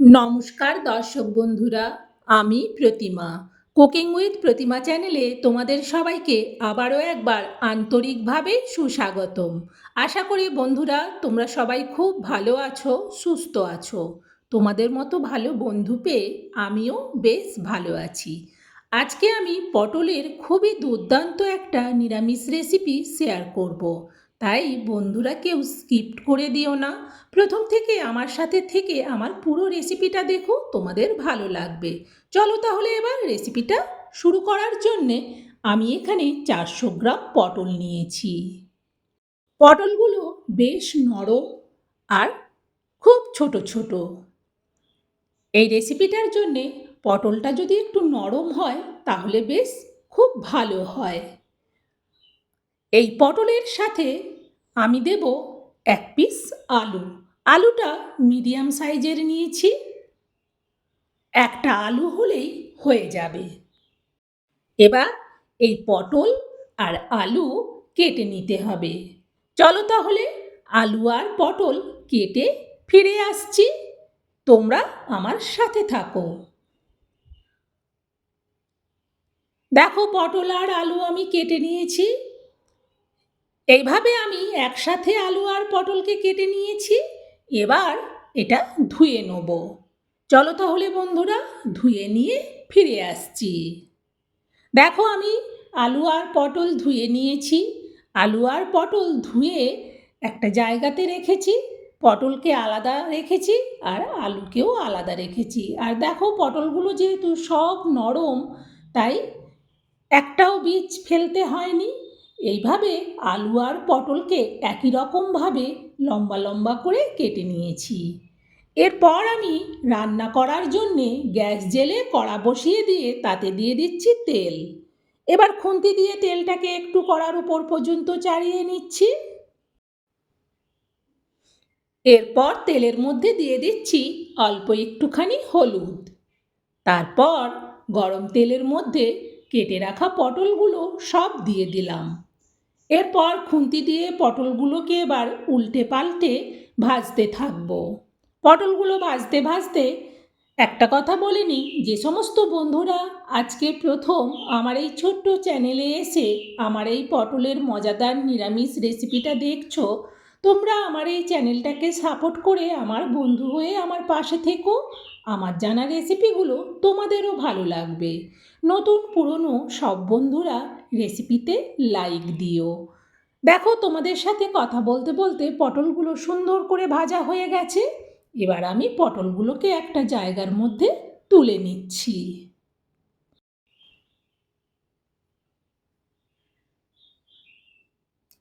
নমস্কার দর্শক বন্ধুরা, আমি প্রতিমা। কুকিং উইথ প্রতিমা চ্যানেলে তোমাদের সবাইকে আবারও একবার আন্তরিকভাবে সুস্বাগতম। আশা করি বন্ধুরা, তোমরা সবাই খুব ভালো আছো, সুস্থ আছো। তোমাদের মতো ভালো বন্ধু পেয়ে আমিও বেশ ভালো আছি। আজকে আমি পটলের খুবই দুর্দান্ত একটা নিরামিষ রেসিপি শেয়ার করব। তাই বন্ধুরা কেউ স্কিপ্ট করে দিও না। প্রথম থেকে আমার সাথে থেকে আমার পুরো রেসিপিটা দেখো, তোমাদের ভালো লাগবে। চলো তাহলে এবার রেসিপিটা শুরু করার জন্যে আমি এখানে চারশো গ্রাম পটল নিয়েছি। পটলগুলো বেশ নরম আর খুব ছোট ছোট। এই রেসিপিটার জন্যে পটলটা যদি একটু নরম হয়, তাহলে বেশ খুব ভালো হয়। এই পটলের সাথে আমি দেব এক পিস আলু। আলুটা মিডিয়াম সাইজের নিয়েছি। একটা আলু হলেই হয়ে যাবে। এবার এই পটল আর আলু কেটে নিতে হবে। চলো তাহলে আলু আর পটল কেটে ফিরে আসছি। তোমরা আমার সাথে থাকো। দেখো পটল আর আলু আমি কেটে নিয়েছি। এইভাবে আমি একসাথে আলু আর পটলকে কেটে নিয়েছি। এবার এটা ধুয়ে নেব। চলো তাহলে বন্ধুরা, ধুয়ে নিয়ে ফিরে আসছি। দেখো আমি আলু আর পটল ধুয়ে নিয়েছি। আলু আর পটল ধুয়ে একটা জায়গাতে রেখেছি, পটলকে আলাদা রেখেছি আর আলুকেও আলাদা রেখেছি। আর দেখো পটলগুলো যেহেতু সব নরম, তাই একটাও বীজ ফেলতে হয়নি। এইভাবে আলু আর পটলকে একই রকমভাবে লম্বা লম্বা করে কেটে নিয়েছি। এরপর আমি রান্না করার জন্যে গ্যাস জেলে কড়া বসিয়ে দিয়ে তাতে দিয়ে দিচ্ছি তেল। এবার খুন্তি দিয়ে তেলটাকে একটু কড়ার উপর পর্যন্ত চাড়িয়ে নিচ্ছি। এরপর তেলের মধ্যে দিয়ে দিচ্ছি অল্প একটুখানি হলুদ। তারপর গরম তেলের মধ্যে কেটে রাখা পটলগুলো সব দিয়ে দিলাম। এরপর খুন্তি দিয়ে পটলগুলোকে এবার উল্টে পাল্টে ভাজতে থাকব। পটলগুলো ভাজতে ভাজতে একটা কথা বলিনি যে সমস্ত বন্ধুরা আজকে প্রথম আমার এই ছোট্ট চ্যানেলে এসে আমার এই পটলের মজাদার নিরামিষ রেসিপিটা দেখছ, তোমরা আমার এই চ্যানেলটাকে সাপোর্ট করে আমার বন্ধু হয়ে আমার পাশে থেকো। আমার জানা রেসিপিগুলো তোমাদেরও ভালো লাগবে। নতুন পুরনো সব বন্ধুরা রেসিপিতে লাইক দিও। দেখো, তোমাদের সাথে কথা বলতে বলতে পটলগুলো সুন্দর করে ভাজা হয়ে গেছে। এবার আমি পটলগুলোকে একটা জায়গার মধ্যে তুলে নিচ্ছি।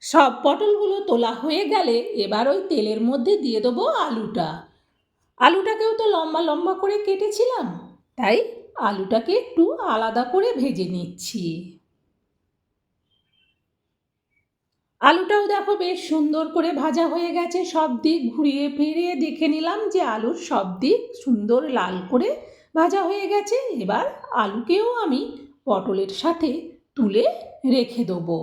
সব পটলগুলো তোলা হয়ে গেলে এবার ওই তেলের মধ্যে দিয়ে দেবো আলুটা। আলুটাকেও তো লম্বা লম্বা করে কেটেছিলাম, তাই আলুটাকে একটু আলাদা করে ভেজে নিচ্ছি। আলুটাও দেখো বেশ সুন্দর করে ভাজা হয়ে গেছে। সব দিক ঘুরিয়ে ফিরিয়ে দেখে নিলাম যে আলুর সব দিক সুন্দর লাল করে ভাজা হয়ে গেছে। এবার আলুকেও আমি পটলের সাথে তুলে রেখে দেবো।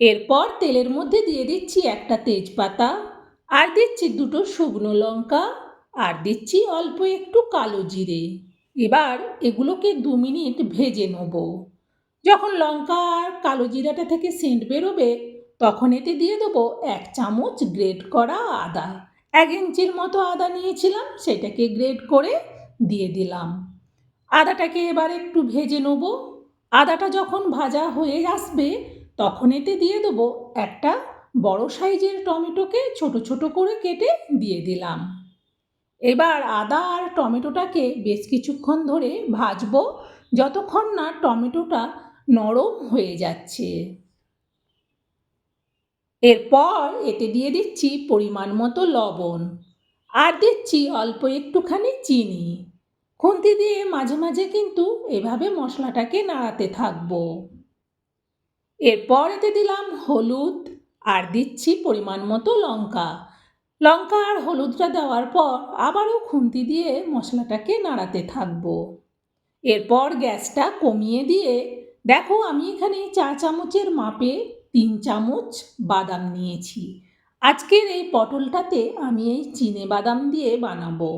এরপর তেলের মধ্যে দিয়ে দিচ্ছি একটা তেজপাতা, আর দিচ্ছি দুটো শুকনো লঙ্কা, আর দিচ্ছি অল্প একটু কালো জিরে। এবার এগুলোকে দু মিনিট ভেজে নেব। যখন লঙ্কা আর কালো জিরাটা থেকে সেন্ট বেরোবে, তখন এতে দিয়ে দেবো এক চামচ গ্রেট করা আদা। এক ইঞ্চির মতো আদা নিয়েছিলাম, সেটাকে গ্রেট করে দিয়ে দিলাম। আদাটাকে এবার একটু ভেজে নেব। আদাটা যখন ভাজা হয়ে আসবে, তখন এতে দিয়ে দেবো একটা বড় সাইজের টমেটোকে ছোট ছোট করে কেটে দিয়ে দিলাম। এবার আদা আর টমেটোটাকে বেশ কিছুক্ষণ ধরে ভাজবো। যতক্ষণ না টমেটোটা নরম হয়ে যাচ্ছে। এরপর এতে দিয়ে দিচ্ছি পরিমাণ মতো লবণ। আর দিচ্ছি অল্প একটুখানি চিনি। খুন্তি দিয়ে মাঝে মাঝে কিন্তু এভাবে মশলাটাকে নাড়াতে থাকব। এরপর এতে দিলাম হলুদ আর দিচ্ছি পরিমাণ মতো লঙ্কা। লঙ্কা আর হলুদটা দেওয়ার পর আবারও খুন্তি দিয়ে মশলাটাকে নাড়াতে থাকব। এরপর গ্যাসটা কমিয়ে দিয়ে দেখো, আমি এখানে চা চামচের মাপে তিন চামচ বাদাম নিয়েছি। আজকের এই পটলটাতে আমি এই চিনে বাদাম দিয়ে বানাবো।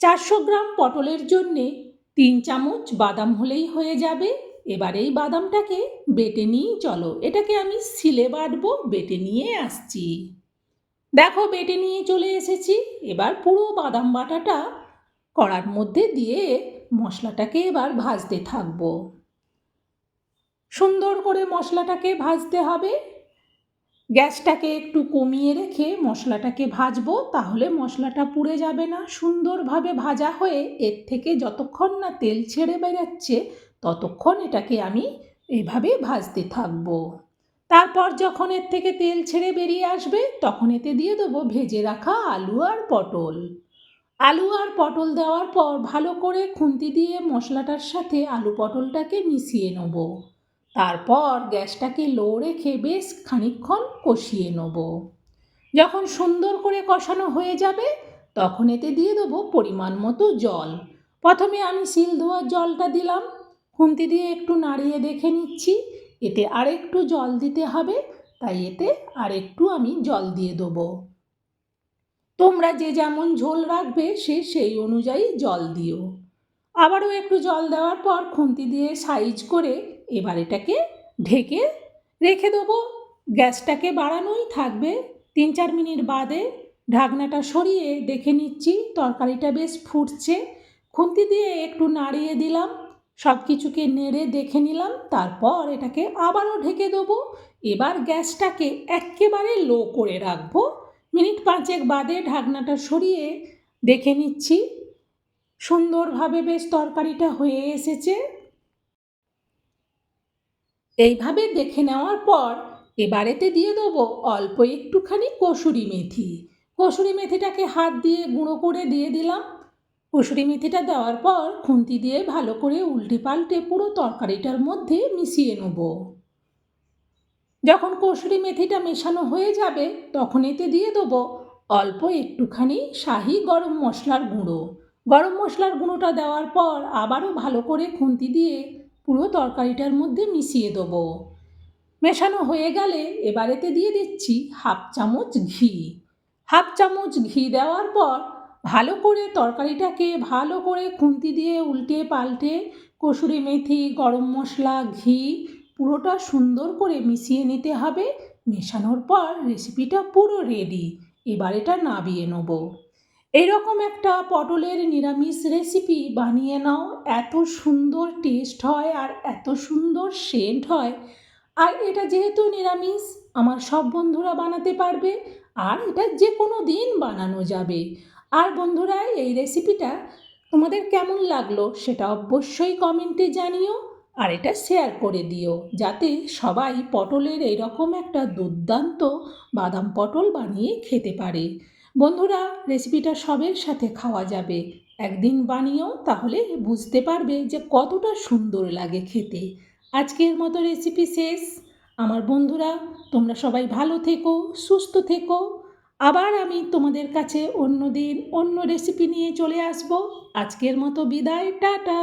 চারশো গ্রাম পটলের জন্যে তিন চামচ বাদাম হলেই হয়ে যাবে। এবার এই বাদামটাকে বেটে নিয়েই চলো। এটাকে আমি সিলে বাটবো, বেটে নিয়ে আসছি। দেখো, বেটে নিয়ে চলে এসেছি। এবার পুরো বাদাম বাটাটা কড়ার মধ্যে দিয়ে মশলাটাকে এবার ভাজতে থাকব। সুন্দর করে মশলাটাকে ভাজতে হবে। গ্যাসটাকে একটু কমিয়ে রেখে মশলাটাকে ভাজবো, তাহলে মশলাটা পুড়ে যাবে না। সুন্দরভাবে ভাজা হয়ে এর থেকে যতক্ষণ না তেল ছেড়ে বেরোচ্ছে ততক্ষণ এটাকে আমি এইভাবে ভাজতে থাকব। তারপর যখন এর থেকে তেল ছেড়ে বেরিয়ে আসবে, তখন এতে দিয়ে দেবো ভেজে রাখা আলু আর পটল। আলু আর পটল দেওয়ার পর ভালো করে খুন্তি দিয়ে মশলাটার সাথে আলু পটলটাকে মিশিয়ে নেব। তারপর গ্যাসটাকে লো রেখে বেশ খানিকক্ষণ কষিয়ে নেব। যখন সুন্দর করে কষানো হয়ে যাবে, তখন এতে দিয়ে দেবো পরিমাণ মতো জল। প্রথমে আমি শিল ধোয়ার জলটা দিলাম। খুন্তি দিয়ে একটু নাড়িয়ে দেখে নিচ্ছি। এতে আরেকটু জল দিতে হবে, তাই এতে আরেকটু আমি জল দিয়ে দেবো। তোমরা যে যেমন ঝোল রাখবে, সে সেই অনুযায়ী জল দিও। আবারও একটু জল দেওয়ার পর খুন্তি দিয়ে সাইজ করে এবার এটাকে ঢেকে রেখে দেবো। গ্যাসটাকে বাড়ানোই থাকবে। তিন চার মিনিট বাদে ঢাকনাটা সরিয়ে দেখে নিচ্ছি, তরকারিটা বেশ ফুটছে। খুন্তি দিয়ে একটু নাড়িয়ে দিলাম সব কিছুকে নেড়ে দেখে নিলাম, তারপর এটাকে আবারও ঢেকে দেবো। এবার গ্যাসটাকে একেবারে লো করে রাখব। মিনিট পাঁচেক বাদে ঢাকনাটা সরিয়ে দেখে নিচ্ছি। সুন্দরভাবে বেশ তরকারিটা হয়ে এসেছে। এইভাবে দেখে নেওয়ার পর এবারেতে দিয়ে দেবো অল্প একটুখানি কসুরি মেথি। কসুরি মেথিটাকে হাত দিয়ে গুঁড়ো করে দিয়ে দিলাম। কসুরি মেথিটা দেওয়ার পর খুন্তি দিয়ে ভালো করে উল্টে পাল্টে পুরো তরকারিটার মধ্যে মিশিয়ে নেব। যখন কসুরি মেথিটা মেশানো হয়ে যাবে, তখন এতে দিয়ে দেবো অল্প একটুখানি শাহি গরম মশলার গুঁড়ো। গরম মশলার গুঁড়োটা দেওয়ার পর আবারও ভালো করে খুন্তি দিয়ে পুরো তরকারিটার মধ্যে মিশিয়ে দেবো। মেশানো হয়ে গেলে এবারেতে দিয়ে দিচ্ছি হাফ চামচ ঘি। হাফ চামচ ঘি দেওয়ার পর ভালো করে তরকারিটাকে ভালো করে খুন্তি দিয়ে উল্টে পাল্টে কসুরি মেথি, গরম মশলা, ঘি পুরোটা সুন্দর করে মিশিয়ে নিতে হবে। মেশানোর পর রেসিপিটা পুরো রেডি এবার এটা নাবিয়ে নেব। এরকম একটা পটলের নিরামিষ রেসিপি বানিয়ে নাও। এত সুন্দর টেস্ট হয় আর এত সুন্দর সেন্ট হয়। আর এটা যেহেতু নিরামিষ, আমার সব বন্ধুরা বানাতে পারবে আর এটা যে কোনো দিন বানানো যাবে। আর বন্ধুরা, এই রেসিপিটা তোমাদের কেমন লাগল সেটা অবশ্যই কমেন্টে জানিও আর এটা শেয়ার করে দিও। যাতে সবাই পটলের এইরকম একটা দুর্দান্ত বাদাম পটল বানিয়ে খেতে পারে। বন্ধুরা রেসিপিটা সবের সাথে খাওয়া যাবে। একদিন বানিয়েও তাহলে বুঝতে পারবে যে কতটা সুন্দর লাগে খেতে। আজকের মতো রেসিপি শেষ। আমার বন্ধুরা, তোমরা সবাই ভালো থেকো, সুস্থ থেকো। আবার আমি তোমাদের কাছে অন্য দিন অন্য রেসিপি নিয়ে চলে আসব। আজকের মতো বিদায়, টাটা।